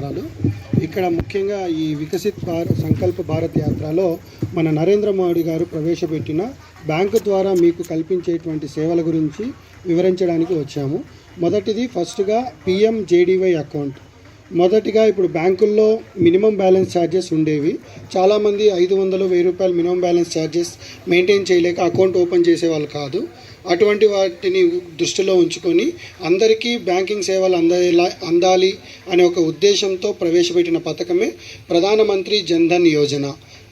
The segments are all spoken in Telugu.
నమస్కారాలు ఇక్కడ ముఖ్యంగా ఈ వికసిత్ భారత్ సంకల్ప భారత్ యాత్రలో మన నరేంద్ర మోడీ గారు ప్రవేశపెట్టిన బ్యాంకు ద్వారా మీకు కల్పించేటువంటి సేవల గురించి వివరించడానికి వచ్చాము. మొదటిది ఫస్ట్గా పిఎం జేడీవై అకౌంట్. మొదటిగా ఇప్పుడు బ్యాంకుల్లో మినిమం బ్యాలెన్స్ ఛార్జెస్ ఉండేవి. చాలామంది ఐదు వందలు వెయ్యి రూపాయలు మినిమం బ్యాలెన్స్ ఛార్జెస్ మెయింటైన్ చేయలేక అకౌంట్ ఓపెన్ చేసేవాళ్ళు కాదు. అటువంటి వాటిని దృష్టిలో ఉంచుకొని అందరికీ బ్యాంకింగ్ సేవలు అందేలా అందాలి అనే ఒక ఉద్దేశంతో ప్రవేశపెట్టిన పథకమే ప్రధానమంత్రి జన్ధన్ యోజన.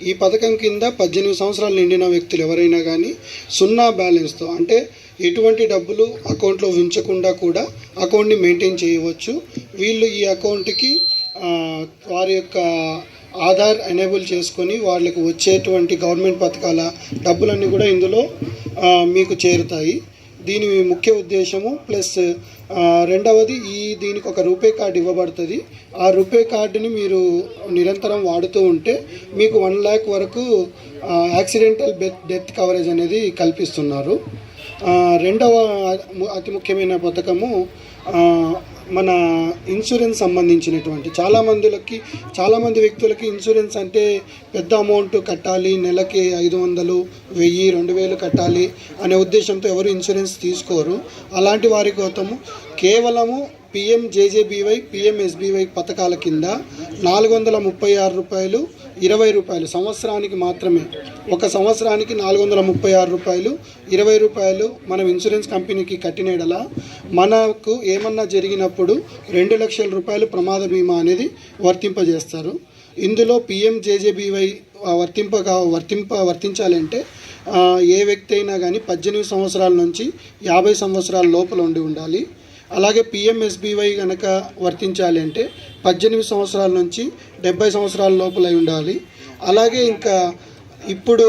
ఈ పథకం కింద పద్దెనిమిది సంవత్సరాలు నిండిన వ్యక్తులు ఎవరైనా కానీ సున్నా బ్యాలెన్స్తో అంటే ఎటువంటి డబ్బులు అకౌంట్లో ఉంచకుండా కూడా అకౌంట్ని మెయింటైన్ చేయవచ్చు. వీళ్ళు ఈ అకౌంట్కి వారి యొక్క ఆధార్ ఎనేబుల్ చేసుకొని వాళ్ళకి వచ్చేటువంటి గవర్నమెంట్ పథకాల డబ్బులన్నీ కూడా ఇందులో మీకు చేరుతాయి. దీని ముఖ్య ఉద్దేశము ప్లస్ రెండవది ఈ దీనికి ఒక రూపే కార్డు ఇవ్వబడుతుంది. ఆ రూపే కార్డుని మీరు నిరంతరం వాడుతూ ఉంటే మీకు వన్ ల్యాక్ వరకు యాక్సిడెంటల్ డెత్ డెత్ కవరేజ్ అనేది కల్పిస్తున్నారు. రెండవ అతి ముఖ్యమైన పథకము మన ఇన్సూరెన్స్ సంబంధించినటువంటి చాలా మందిలకి చాలామంది వ్యక్తులకి ఇన్సూరెన్స్ అంటే పెద్ద అమౌంట్ కట్టాలి నెలకి ఐదు వందలు వెయ్యి రెండు వేలు కట్టాలి అనే ఉద్దేశంతో ఎవరు ఇన్సూరెన్స్ తీసుకోరు. అలాంటి వారి కోసము కేవలము పిఎం జేజేబీవై పిఎంఎస్బీవై పథకాల కింద నాలుగు వందల ముప్పై ఆరు రూపాయలు ఇరవై రూపాయలు సంవత్సరానికి మాత్రమే. ఒక సంవత్సరానికి నాలుగు వందల ముప్పై ఆరు రూపాయలు ఇరవై రూపాయలు మనం ఇన్సూరెన్స్ కంపెనీకి కట్టినేడలా మనకు ఏమన్నా జరిగినప్పుడు రెండు లక్షల రూపాయలు ప్రమాద బీమా అనేది వర్తింపజేస్తారు. ఇందులో పిఎం జేజేబీవై వర్తింపగా వర్తింప వర్తించాలంటే ఏ వ్యక్తి అయినా కానీ పద్దెనిమిది సంవత్సరాల నుంచి యాభై సంవత్సరాల లోపల ఉండి ఉండాలి. అలాగే పిఎంఎస్బివై కనుక వర్తించాలి అంటే పద్దెనిమిది సంవత్సరాల నుంచి డెబ్బై సంవత్సరాల లోపల ఉండాలి. అలాగే ఇంకా ఇప్పుడు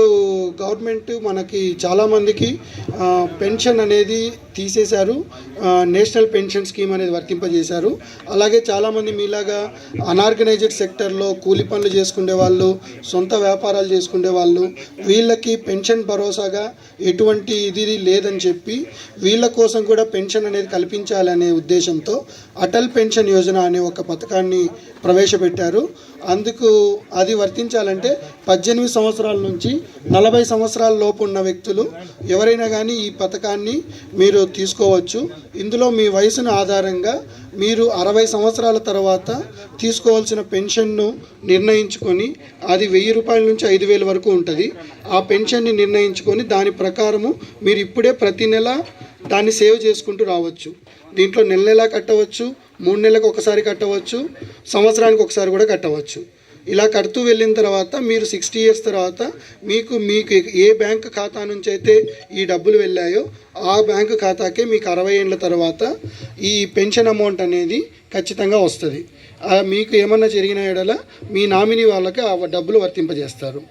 గవర్నమెంట్ మనకి చాలామందికి పెన్షన్ అనేది తీసేశారు. నేషనల్ పెన్షన్ స్కీమ్ అనేది వర్తింపజేశారు. అలాగే చాలామంది మీలాగా అనార్గనైజ్డ్ సెక్టర్లో కూలి పనులు చేసుకునే వాళ్ళు సొంత వ్యాపారాలు చేసుకునే వాళ్ళు వీళ్ళకి పెన్షన్ భరోసాగా ఎటువంటి ఇది లేదని చెప్పి వీళ్ళ కోసం కూడా పెన్షన్ అనేది కల్పించాలనే ఉద్దేశంతో అటల్ పెన్షన్ యోజన అనే ఒక పథకాన్ని ప్రవేశపెట్టారు. అందుకు అది వర్తించాలంటే పద్దెనిమిది సంవత్సరాల నుంచి నలభై సంవత్సరాల లోపు ఉన్న వ్యక్తులు ఎవరైనా కానీ ఈ పథకాన్ని మీరు తీసుకోవచ్చు. ఇందులో మీ వయసును ఆధారంగా మీరు అరవై సంవత్సరాల తర్వాత తీసుకోవాల్సిన పెన్షన్ను నిర్ణయించుకొని అది వెయ్యి రూపాయల నుంచి ఐదు వేల వరకు ఉంటుంది. ఆ పెన్షన్ని నిర్ణయించుకొని దాని ప్రకారము మీరు ఇప్పుడే ప్రతి నెల దాన్ని సేవ్ చేసుకుంటూ రావచ్చు. దీంట్లో నెల నెలా కట్టవచ్చు మూడు నెలలకు ఒకసారి కట్టవచ్చు సంవత్సరానికి ఒకసారి కూడా కట్టవచ్చు. ఇలా కడుతూ వెళ్ళిన తర్వాత మీరు సిక్స్టీ ఇయర్స్ తర్వాత మీకు మీకు ఏ బ్యాంక్ ఖాతా నుంచి అయితే ఈ డబ్బులు వెళ్ళాయో ఆ బ్యాంకు ఖాతాకే మీకు అరవై ఏళ్ళ తర్వాత ఈ పెన్షన్ అమౌంట్ అనేది ఖచ్చితంగా వస్తుంది. మీకు ఏమన్నా జరిగిన ఎడల మీ నామినీ వాళ్ళకి ఆ డబ్బులు వర్తింపజేస్తారు.